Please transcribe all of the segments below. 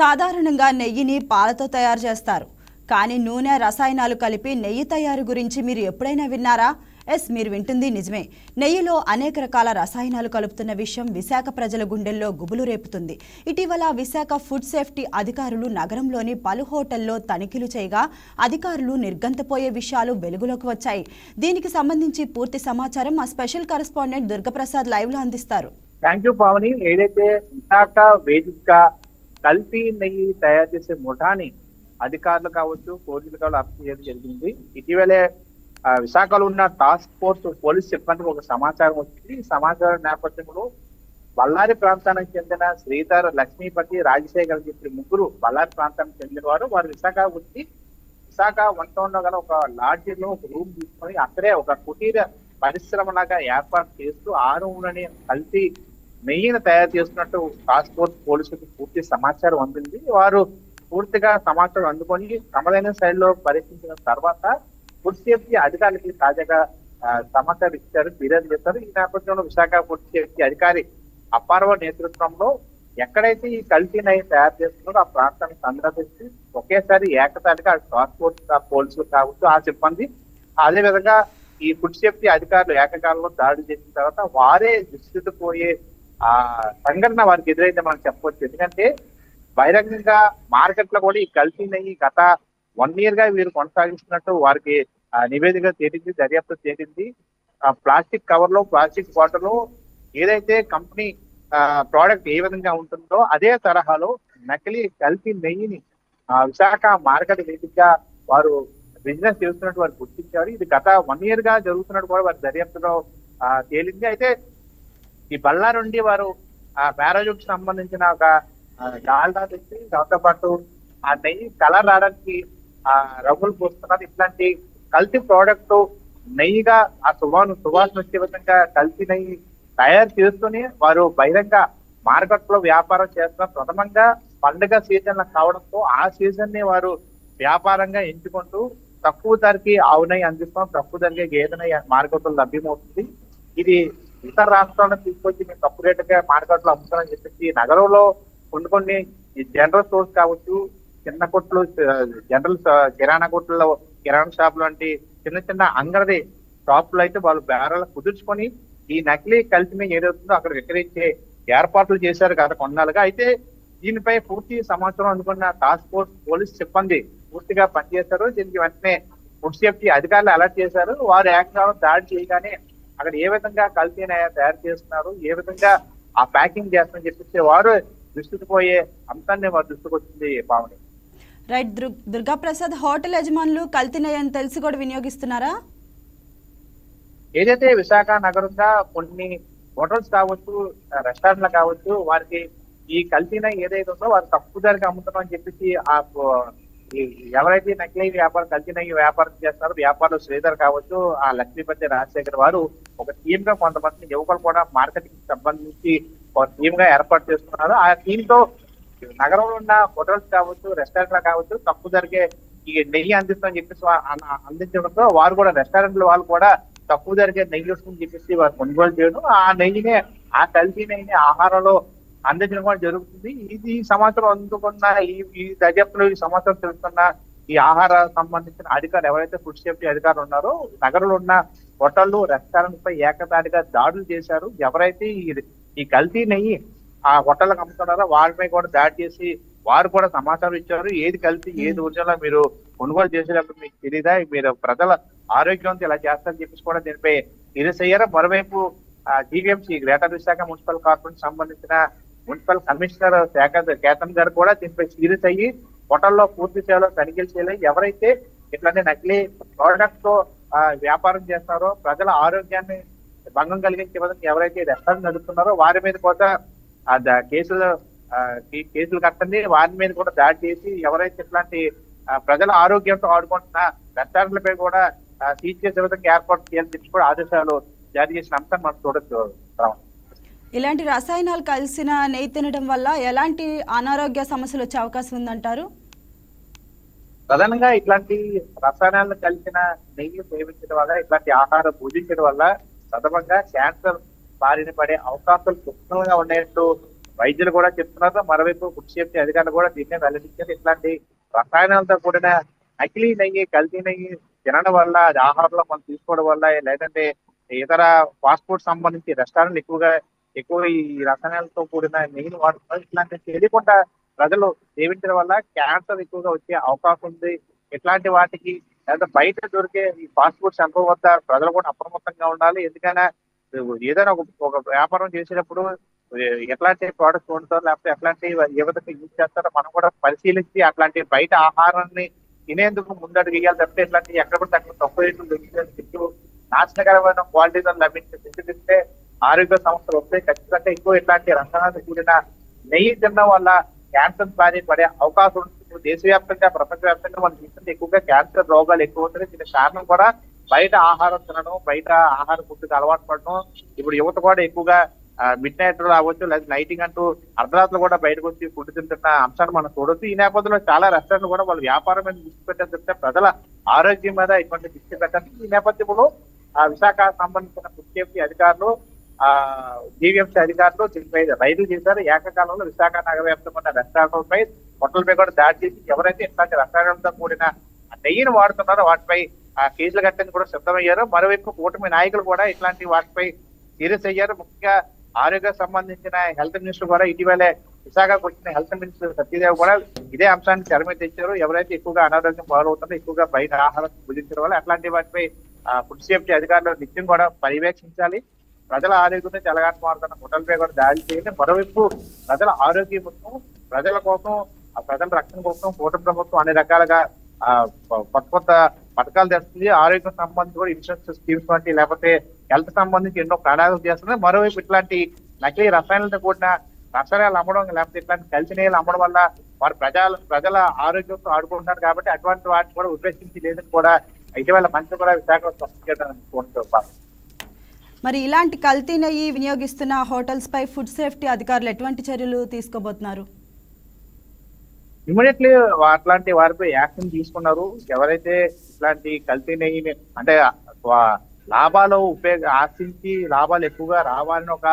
సాధారణంగా నెయ్యిని పాలతో తయారు చేస్తారు. కానీ నూనె రసాయనాలు కలిపి నెయ్యి తయారు గురించి మీరు ఎప్పుడైనా విన్నారా? ఎస్ మీరు వింటుంది నిజమే. నెయ్యిలో అనేక రకాల రసాయనాలు కలుపుతున్న విషయం విశాఖ ప్రజల గుండెల్లో గుబులు రేపుతుంది. ఇటీవల విశాఖ ఫుడ్ సేఫ్టీ అధికారులు నగరంలోని పలు హోటల్లో తనిఖీలు చేయగా అధికారులు నిర్గంతపోయే విషయాలు వెలుగులోకి వచ్చాయి. దీనికి సంబంధించి పూర్తి సమాచారం మా స్పెషల్ కరెస్పాండెంట్ దుర్గప్రసాద్ లైవ్లో అందిస్తారు. Thank you Pavani. ఏదైతే విశాఖ వేదిక కల్తీ నెయ్యి తయారు చేసే ముఠాని అధికారులు కావచ్చు పోలీసులు కావచ్చు అరెస్ట్ చేయడం జరిగింది. ఇటీవలే విశాఖలో ఉన్న టాస్క్ ఫోర్స్ పోలీస్ సిబ్బందికి ఒక సమాచారం వచ్చింది. సమాచారం నేపథ్యంలో బళ్ళారి ప్రాంతానికి చెందిన శ్రీధర్ లక్ష్మీపతి రాజశేఖర్ చెప్పిన ముగ్గురు బళ్ళారి ప్రాంతానికి చెందిన వారు వారు విశాఖ వచ్చి విశాఖ వన్ టౌన్లో గల ఒక లాడ్జిలో ఒక రూమ్ తీసుకొని అక్కడే ఒక కుటీర పరిశ్రమ లాగా ఏర్పాటు చేస్తూ ఆ రూమ్లోనే కల్తీ మెయిన్ తయారు చేస్తున్నట్టు టాస్క్ ఫోర్స్ పోలీసులకు పూర్తి సమాచారం అందింది. వారు పూర్తిగా సమాచారం అందుకొని తమదైన శైలిలో పరీక్షించిన తర్వాత ఫుడ్ సేఫ్టీ అధికారులకి తాజాగా సమాచారం ఇచ్చారు ఫిర్యాదు చేశారు. ఈ నేపథ్యంలో విశాఖ ఫుడ్ సేఫ్టీ అధికారి అప్పారవ నేతృత్వంలో ఎక్కడైతే ఈ కల్తీ నెయ్యి తయారు చేస్తున్నారో ఆ ప్రాంతాన్ని సందర్శించి ఒకేసారి ఏకతాటిగా టాస్క్ ఫోర్స్ పోలీసులు కావచ్చు ఆ సిబ్బంది అదే విధంగా ఈ ఫుడ్ సేఫ్టీ అధికారులు ఏకకాలంలో దాడి చేసిన తర్వాత వారే విస్తృతపోయే ఆ సంఘటన వారికి ఎదురైతే మనం చెప్పవచ్చు ఎందుకంటే బహిరంగంగా మార్కెట్లో కూడా ఈ కల్తీ నెయ్యి గత వన్ ఇయర్గా వీరు కొనసాగిస్తున్నట్టు వారికి నివేదిక తేలింది దర్యాప్తు తేలింది. ఆ ప్లాస్టిక్ కవర్లో ప్లాస్టిక్ బాటిల్ ఏదైతే కంపెనీ ప్రోడక్ట్ ఏ విధంగా ఉంటుందో అదే తరహాలో నకిలీ కల్తీ నెయ్యిని విశాఖ మార్కెట్ వేదికగా వారు బిజినెస్ చేస్తున్నట్టు వారు గుర్తించారు. ఇది గత వన్ ఇయర్గా జరుగుతున్నట్టు కూడా వారి దర్యాప్తులో తేలింది. అయితే ఈ బళ్ళారుండి వారు ఆ పారాజూట్ సంబంధించిన ఒక డాల్డా తెచ్చి దాంతో పాటు ఆ నెయ్యి కలర్ రావడానికి ఆ రంగులు పోస్తున్నారు. ఇట్లాంటి కల్తీ ప్రోడక్ట్ నెయ్యిగా ఆ సువాను సువాసన వచ్చే విధంగా కల్తీ నెయ్యి తయారు చేస్తూనే వారు బహిరంగ మార్కెట్లో వ్యాపారం చేస్తున్నారు. ప్రథమంగా పండుగ సీజన్ కావడంతో ఆ సీజన్ని వారు వ్యాపారంగా ఎంచుకుంటూ తక్కువ ధరకి ఆవు నెయ్యి అందిస్తాం. తక్కువ ధరకి గేదె నెయ్యి మార్కెట్లో లభ్యమవుతుంది. ఇది ఇతర రాష్ట్రాలను తీసుకొచ్చి మేము తప్పు రేటుగా మార్కెట్లో అమ్ముతామని చెప్పేసి నగరంలో కొన్ని కొన్ని ఈ జనరల్ స్టోర్స్ కావచ్చు చిన్న కొట్లు జనరల్ కిరాణా కొట్లలో కిరాణా షాప్ లాంటి చిన్న చిన్న అంగడి షాపులు అయితే వాళ్ళు బేరాలు కుదుర్చుకొని ఈ నకిలీ కలిసి ఏదవుతుందో అక్కడ విక్రయించే ఏర్పాట్లు చేశారు గత కొన్నాళ్ళుగా. అయితే దీనిపై పూర్తి సమాచారం అందుకున్న టాస్క్ ఫోర్స్ పోలీస్ సిబ్బంది పూర్తిగా పనిచేశారు. దీనికి వెంటనే ఫుడ్ సేఫ్టీ అధికారులు అలర్ట్ చేశారు. వారు ఏకంగా దాడి చేయగానే అక్కడ ఏ విధంగా కల్తీ నెయ్యి తయారు చేస్తున్నారు ఏ విధంగా ఆ ప్యాకింగ్ చేస్తారని చెప్పేసి వారు విస్తుపోయే అంశాన్ని వారు దృష్టికి వచ్చింది పావని రైట్ దుర్- దుర్గాప్రసాద్ హోటల్ యజమానులు కల్తీ నెయ్యని తెలిసి కూడా వినియోగిస్తున్నారా? ఏదైతే విశాఖ నగరంగా కొన్ని హోటల్స్ కావచ్చు రెస్టారెంట్లు కావచ్చు వారికి ఈ కల్తీన ఏదైతే ఉందో వారు తక్కువ ధరకి అమ్ముతున్నాం అని చెప్పేసి ఆ ఎవరైతే నకిలీ వ్యాపారం కల్తీన వ్యాపారం చేస్తారో వ్యాపారులు శ్రీధర్ కావచ్చు ఆ లక్ష్మీపతి రాజశేఖర్ వారు ఒక టీమ్గా కొంతమంది యువకులు కూడా మార్కెటింగ్ సంబంధించి ఒక టీమ్గా ఏర్పాటు చేస్తున్నారు. ఆ టీమ్తో నగరంలో ఉన్న హోటల్స్ కావచ్చు రెస్టారెంట్లు కావచ్చు తక్కువ ధరకే ఈ నెయ్యి అందిస్తామని చెప్పేసి అందించడంతో వారు కూడా రెస్టారెంట్ల వాళ్ళు కూడా తక్కువ ధరకే నెయ్యి వస్తుందని చెప్పేసి వారు కొనుగోలు చేయడం. ఆ నెయ్యినే ఆ కల్తీ నెయ్యిని ఆహారంలో అందించడం కూడా జరుగుతుంది. ఇది ఈ సంవత్సరం అందుకున్న ఈ ఈ దర్యాప్తులో ఈ సంవత్సరం తెలుసుకున్న ఈ ఆహార సంబంధించిన అధికారులు ఎవరైతే ఫుడ్ సేఫ్టీ అధికారులు ఉన్నారో నగరంలో ఉన్న హోటళ్ళు రెస్టారెంట్ పై ఏకతాటిగా దాడులు చేశారు. ఎవరైతే ఈ ఈ కల్తీ నెయ్యి ఆ హోటళ్ళకు అమ్ముతున్నారో వారిపై కూడా దాడి చేసి వారు కూడా సమాచారం ఇచ్చారు. ఏది కలిసి ఏది ఊర్జలో మీరు కొనుగోలు చేసేటప్పుడు మీకు తెలియదా మీరు ప్రజల ఆరోగ్యంతో ఇలా చేస్తారని చెప్పేసి కూడా దీనిపై సీరియస్ మరోవైపు GVMC greater Visakha municipal corporation సంబంధించిన మున్సిపల్ కమిషనర్ శాఖ కేతన్ గారు కూడా దీనిపై సీరియస్ అయ్యి హోటల్లో పూర్తి స్థాయిలో తనిఖీలు చేయాలి ఎవరైతే ఇట్లాంటి నకిలీ ప్రోడక్ట్తో ఆ, వ్యాపారం చేస్తారో ప్రజల ఆరోగ్యాన్ని భంగం కలిగించే విధంగా ఎవరైతే రెస్టారెంట్ నడుపుతున్నారో వారి మీద కూడా కేసులు కేసులు కట్టండి. వారి మీద కూడా దాడి చేసి ఎవరైతే ఇట్లాంటి ప్రజల ఆరోగ్యంతో ఆడుకుంటున్న రెస్టారెంట్లపై కూడా సీజ్ చేసే విధంగా ఏర్పాటు చేయాలని చెప్పి కూడా ఆదేశాలు జారీ చేసిన అంశం మనం చూడొచ్చు ఇలాంటి రసాయనాలు కలిసిన నెయ్యి తినడం వల్ల ఎలాంటి అనారోగ్య సమస్యలు వచ్చే అవకాశం ఉందంటారు? ప్రధానంగా ఇట్లాంటి రసాయనాలను కలిసిన నెయ్యి సేవించడం వల్ల ఇట్లాంటి ఆహారం భుజించడం వల్ల ప్రథమంగా క్యాన్సర్ బారిన పడే అవకాశాలు పుష్కలంగా ఉన్నట్టు వైద్యులు కూడా చెప్తున్నారు. మరోవైపు ఫుడ్ సేఫ్టీ అధికారులు కూడా దీన్నే వెల్లడించారు. ఇట్లాంటి రసాయనాలతో కూడిన నకిలీ నెయ్యి కల్తీ నెయ్యి తినడం వల్ల అది ఆహారంలో మనం తీసుకోవడం వల్ల లేదంటే ఇతర ఫాస్ట్ ఫుడ్ సంబంధించి రెస్టారెంట్లు ఎక్కువగా ఎక్కువ ఈ రసాయనాలతో కూడిన నెయ్యిని వాడుతున్నారు. ఇట్లాంటి తెలియకుండా ప్రజలు సేవించడం వల్ల క్యాన్సర్ ఎక్కువగా వచ్చే అవకాశం ఉంది. ఇట్లాంటి వాటికి లేదా బయట దొరికే ఈ ఫాస్ట్ ఫుడ్ సెంటర్ వద్ద ప్రజలు కూడా అప్రమత్తంగా ఉండాలి. ఎందుకైనా ఏదైనా ఒక ఒక వ్యాపారం చేసేటప్పుడు ఎట్లాంటి ప్రోడక్ట్స్ వండుతారు లేకపోతే ఎట్లాంటి ఏ విధంగా యూజ్ చేస్తారో మనం కూడా పరిశీలించి అట్లాంటి బయట ఆహారాన్ని తినేందుకు ముందడుగు వేయాలి తప్పితే ఇట్లాంటి ఎక్కడ పడితే అక్కడ తక్కువ రేట్లు దొరికితే తింటూ నాశనకరమైన క్వాలిటీతో లభించే తిండి తింటే ఆరోగ్య సమస్యలు వస్తాయి ఖచ్చితంగా ఎక్కువ ఇట్లాంటి రంగనాథ కూడిన నెయ్యి తినడం వల్ల క్యాన్సర్ బారి పడే అవకాశం ఉంటుంది. ఇప్పుడు దేశవ్యాప్తంగా ప్రపంచవ్యాప్తంగా మనం చూస్తుంటే ఎక్కువగా క్యాన్సర్ రోగాలు ఎక్కువ ఉంటాయి దీనికి కారణం కూడా బయట ఆహారం తినడం బయట ఆహార ఫుడ్కి అలవాటు పడడం. ఇప్పుడు యువత కూడా ఎక్కువగా మిడ్ నైట్ రావచ్చు లేదా నైటింగ్ అంటూ అర్ధరాత్రులు కూడా బయటకు వచ్చి ఫుడ్ తింటున్న అంశాన్ని మనం చూడొచ్చు. ఈ నేపథ్యంలో చాలా రెస్టారెంట్లు కూడా వాళ్ళు వ్యాపారం మీద దృష్టి పెట్టడం చెప్తే ప్రజల ఆరోగ్యం మీద ఇటువంటి దృష్టి పెట్టడానికి ఈ నేపథ్యంలో ఆ విశాఖ సంబంధించిన ఫుడ్ సేఫ్టీ అధికారులు జీవీఎంసీ అధికారులు దీనిపై రైలు చేశారు. ఏకకాలంలో విశాఖ నగర వ్యాప్తంగా ఉన్న రెస్టారెంట్లపై హోటల్పై కూడా దాడి చేసి ఎవరైతే ఇట్లాంటి రెస్టారెంట్లతో కూడిన నెయ్యిని వాడుతున్నారో వాటిపై ఆ కేసులు కట్టడానికి కూడా సిద్ధమయ్యారు. మరోవైపు కూటమి నాయకులు కూడా ఇట్లాంటి వాటిపై సీరియస్ అయ్యారు. ముఖ్యంగా ఆరోగ్య సంబంధించిన హెల్త్ మినిస్టర్ కూడా ఇటీవలే విశాఖకు వచ్చిన హెల్త్ మినిస్టర్ సత్యదేవ్ కూడా ఇదే అంశాన్ని తెర మీద తెచ్చారు. ఎవరైతే ఎక్కువగా అనారోగ్యం పాలవుతారో ఎక్కువగా బయట ఆహారం భుజించడం వల్ల అట్లాంటి వాటిపై ఫుడ్ సేఫ్టీ అధికారులు నిత్యం కూడా పర్యవేక్షించాలి. ప్రజల ఆరోగ్యం తెలగాట మారుతున్న హోటల్పై కూడా దాడి చేయండి. మరోవైపు ప్రజల ఆరోగ్యం కోసం ప్రజల కోసం ఆ ప్రజల రక్షణ కోసం కూటమి ప్రభుత్వం అన్ని రకాలుగా కొత్త కొత్త పథకాలు తెస్తుంది. ఆరోగ్యం సంబంధించి కూడా ఇన్సూరెన్స్ స్కీమ్స్ వంటి లేకపోతే హెల్త్ సంబంధించి ఎన్నో ప్రణాళికలు చేస్తుంది మరోవైపు ఇట్లాంటి నకిలీ రసాయనాలతో కూడిన రసాయనాలు అమ్మడం లేకపోతే ఇట్లాంటి కలిసి నీళ్ళు అమ్మడం వల్ల వారు ప్రజల ప్రజల ఆరోగ్యంతో ఆడుకుంటున్నారు కాబట్టి అటువంటి వాటిని కూడా ఉద్దేశించి లేదని కూడా ఇటీవల మంత్రి కూడా విశాఖలో స్పష్టం చేయడం మరి ఇలాంటి కల్తీ నెయ్యి వినియోగిస్తున్న హోటల్స్ పై ఫుడ్ సేఫ్టీ అధికారులు ఎటువంటి చర్యలు తీసుకోబోతున్నారు ఇమీడియట్లీ అట్లాంటి వారిపై యాక్షన్ తీసుకున్నారు ఎవరైతే ఇట్లాంటి కల్తీ నెయ్యిని అంటే లాభాలు ఉపయోగ ఆశించి లాభాలు ఎక్కువగా రావాలని ఒక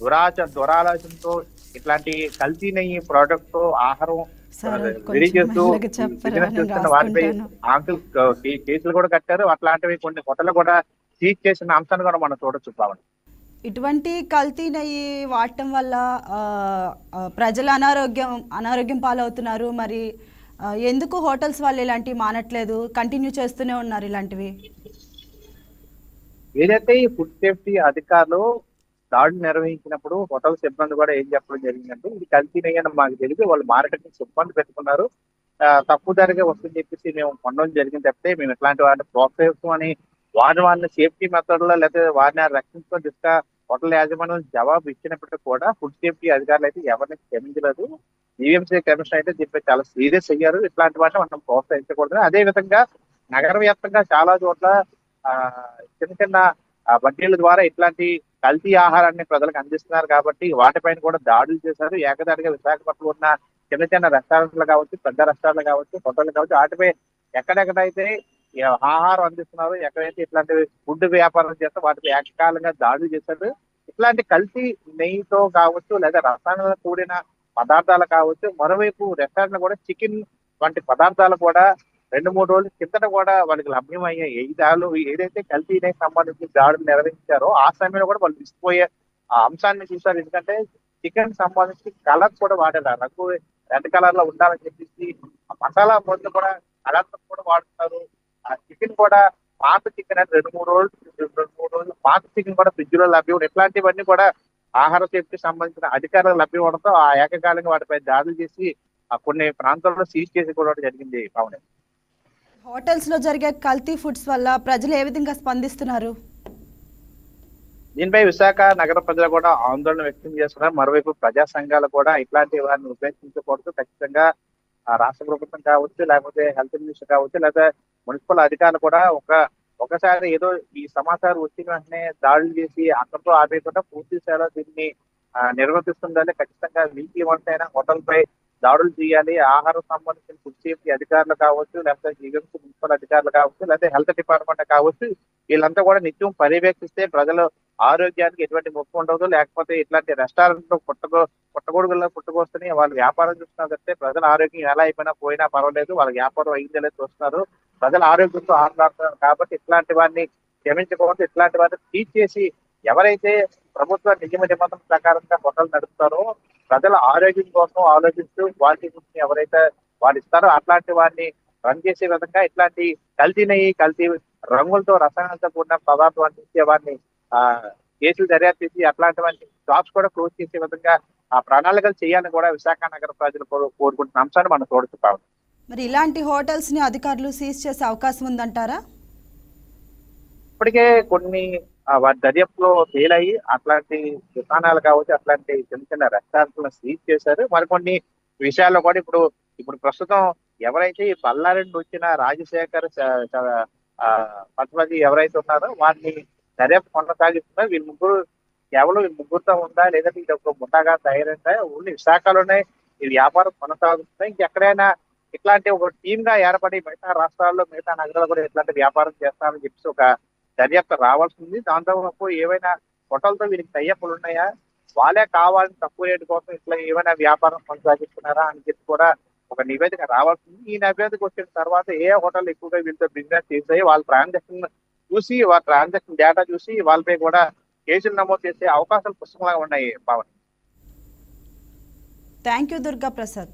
దురాచ దురాలోచనతో ఇట్లాంటి కల్తీ నెయ్యి ప్రోడక్ట్ ఆహారం చేస్తూ? బిజినెస్ చేస్తున్న రాసుకుంటాను. ఆంకుల్ కేసులు కూడా కట్టారు అట్లాంటివి కొన్ని హోటల్ కూడా సీజ్ చేసిన అంశాన్ని కూడా మనం చూడొచ్చు పావని ఇటువంటి కల్తీ నెయ్యి వాడటం వల్ల ప్రజలు అనారోగ్యం అనారోగ్యం పాలవుతున్నారు. మరి ఎందుకు హోటల్స్ వాళ్ళు ఇలాంటివి మానట్లేదు? కంటిన్యూ చేస్తూనే ఉన్నారు ఇలాంటివి. ఏదైతే ఈ ఫుడ్ సేఫ్టీ అధికారులు దాడులు నిర్వహించినప్పుడు హోటల్ సిబ్బంది కూడా ఏం చెప్పడం జరిగిందంటే ఇది కల్తీ నెయ్యని మాకు తెలిసి వాళ్ళు మార్కెటింగ్ సిబ్బంది పెట్టుకున్నారు. తక్కువ ధరగా వస్తుందని చెప్పేసి మేము కొనడం జరిగింది తప్పితే మేము ఇట్లాంటి వాటిని ప్రోత్సహిస్తామని వారిని వారిని సేఫ్టీ మెథడ్లో లేకపోతే వారిని రక్షించుకో దిశగా హోటల్ యాజమాన్యం జవాబు ఇచ్చినప్పటికీ కూడా ఫుడ్ సేఫ్టీ అధికారులు అయితే ఎవరిని క్షమించలేదు. జీవీఎంసీ కమిషన్ అయితే దీనిపై చాలా సీరియస్ అయ్యారు. ఇట్లాంటి వాటిని మనం ప్రోత్సహించకూడదు. అదే విధంగా నగర వ్యాప్తంగా చాలా చోట్ల ఆ చిన్న చిన్న వడ్డీల ద్వారా ఇట్లాంటి కల్తీ ఆహారాన్ని ప్రజలకు అందిస్తున్నారు కాబట్టి వాటిపైన కూడా దాడులు చేశారు. ఏకదాటిగా విశాఖపట్నంలో ఉన్న చిన్న చిన్న రెస్టారెంట్లు కావచ్చు పెద్ద రెస్టారెంట్లు కావచ్చు హోటల్ కావచ్చు వాటిపై ఎక్కడెక్కడైతే ఆహారం అందిస్తున్నారు ఎక్కడైతే ఇట్లాంటి ఫుడ్ వ్యాపారం చేస్తే వాటిపై ఏకకాలంగా దాడులు చేశారు. ఇట్లాంటి కల్తీ నెయ్యితో కావచ్చు లేదా రసాయనాలతో కూడిన పదార్థాలు కావచ్చు మరోవైపు రెస్టారెంట్ కూడా చికెన్ వంటి పదార్థాలు కూడా రెండు మూడు రోజుల కిందట కూడా వాళ్ళకి లభ్యమయ్యాయి ఏ దాడులు ఏదైతే కల్తీ నెయ్యి సంబంధించి దాడులు నిర్వహించారో ఆ సమయంలో కూడా వాళ్ళు విసిపోయే ఆ అంశాన్ని చూసారు ఎందుకంటే చికెన్ సంబంధించి కలర్ కూడా వాడారు. రంగు రెడ్ కలర్లో ఉండాలని చెప్పేసి ఆ మసాలా మందు కూడా కలర్ కూడా వాడుతున్నారు. ఆ చికెన్ కూడా పాత చికెన్ అంటే రెండు మూడు రోజులు రెండు మూడు రోజులు పాత చికెన్ కూడా ఫ్రిడ్జ్లో లభ్యం. ఇట్లాంటివన్నీ కూడా ఆహార సేఫ్టీ సంబంధించిన అధికారులు లభ్యం అవడంతో ఆ ఏకకాలంగా వాటిపై దాడులు చేసి ఆ కొన్ని ప్రాంతాల్లో సీజ్ చేసి కూడా జరిగింది పావని. హోటల్స్లో జరిగే కల్తీ ఫుడ్స్ వల్ల ప్రజలు ఏ విధంగా స్పందిస్తున్నారు? దీనిపై విశాఖ నగర ప్రజలు కూడా ఆందోళన వ్యక్తం చేస్తున్నారు. మరోవైపు ప్రజా సంఘాలు కూడా ఇట్లాంటి వారిని ఉపేక్షించకూడదు. ఖచ్చితంగా రాష్ట్ర ప్రభుత్వం కావచ్చు లేకపోతే హెల్త్ మినిస్టర్ కావచ్చు లేదా మున్సిపల్ అధికారులు కూడా ఒక ఒకసారి ఏదో ఈ సమాచారం వచ్చిన వెంటనే దాడులు చేసి అక్కడితో ఆపేయకుండా పూర్తి స్థాయిలో దీన్ని నిర్వర్తిస్తుండాలి. ఖచ్చితంగా వీక్లీ వన్స్ అయినా హోటల్ పై దాడులు చేయాలి. ఆహారం సంబంధించిన ఫుడ్ సేఫ్టీ అధికారులు కావచ్చు లేకపోతే మున్సిపల్ అధికారులు కావచ్చు లేకపోతే హెల్త్ డిపార్ట్మెంట్ కావచ్చు వీళ్ళంతా కూడా నిత్యం పర్యవేక్షిస్తే ప్రజలు ఆరోగ్యానికి ఎటువంటి ముప్పు ఉండదు. లేకపోతే ఇట్లాంటి రెస్టారెంట్ పుట్టగో పుట్టగొడుగుల్లో పుట్టుకొస్తున్నాయి వాళ్ళు వ్యాపారం చూస్తున్నారు తప్పితే ప్రజల ఆరోగ్యం ఎలా అయిపోయినా పోయినా పర్వాలేదు. వాళ్ళ వ్యాపారం అయిందో లేదు చూస్తున్నారు. ప్రజల ఆరోగ్యంతో ఆటలాడుతున్నారు కాబట్టి ఇట్లాంటి వారిని క్షమించకూడదు. ఇట్లాంటి వారిని టీచ్ చేసి ఎవరైతే ప్రభుత్వ నియమ నిబంధన ప్రకారంగా హోటల్ నడుపుతారో ప్రజల ఆరోగ్యం కోసం ఆలోచిస్తూ వాటి గురించి ఎవరైతే వాళ్ళు ఇస్తారో అట్లాంటి వారిని రన్ చేసే విధంగా ఇట్లాంటి కల్తీ నెయ్యి కల్తీ రంగులతో రసాయనాలతో కూడిన పదార్థం అందించే వారిని కేసులు దర్యాప్తు చేసి అట్లాంటి వారిని జాబ్స్ కూడా క్లోజ్ చేసే విధంగా ఆ ప్రణాళికలు చేయాలని కూడా విశాఖ నగర ప్రజలు కోరు- కోరుకుంటున్న అంశాన్ని మనం చూడొచ్చు మరి ఇలాంటి హోటల్స్ని అధికారులు సీజ్ చేసే అవకాశం ఉందంటారా? ఇప్పటికే కొన్ని వారి దర్యాప్తులో ఫెయిల్ అయ్యి అట్లాంటి దుకాణాలు కావచ్చు అట్లాంటి చిన్న చిన్న రెస్టారెంట్లను సీజ్ చేశారు. మరికొన్ని విషయాల్లో కూడా ఇప్పుడు ఇప్పుడు ప్రస్తుతం ఎవరైతే ఈ బళ్ళారి నుండి వచ్చిన రాజశేఖర్ పద్మజీ ఎవరైతే ఉన్నారో వారిని దర్యాప్తు కొనసాగిస్తున్నా. వీళ్ళు ముగ్గురు కేవలం వీళ్ళు ముగ్గురుతో ఉందా లేదంటే ఇది ఒక ముఠాగా తయారైందా? ఓన్లీ విశాఖలోనే ఈ వ్యాపారం కొనసాగుతుందా. ఇంకెక్కడైనా ఇట్లాంటి ఒక టీమ్గా ఏర్పడి మిగతా రాష్ట్రాల్లో మిగతా నగరాలు కూడా ఇట్లాంటి వ్యాపారం చేస్తామని చెప్పేసి ఒక దర్యాప్తు రావాల్సింది. దాంతో ఏవైనా హోటల్తో వీరికి తయ్యప్పులు ఉన్నాయా? వాళ్ళే కావాలని తక్కువ రేటు కోసం ఇట్లా ఏమైనా వ్యాపారం కొనసాగిస్తున్నారా అని చెప్పి కూడా ఒక నివేదిక రావాల్సింది. ఈ నివేదిక వచ్చిన తర్వాత ఏ హోటల్ ఎక్కువగా వీళ్ళతో బిజినెస్ చేసాయి వాళ్ళ ట్రాన్సాక్షన్ చూసి వాళ్ళ ట్రాన్సాక్షన్ డేటా చూసి వాళ్ళపై కూడా కేసులు నమోదు చేసే అవకాశాలు పుస్తకంలాగా ఉన్నాయి భావన. Thank you Durga Prasad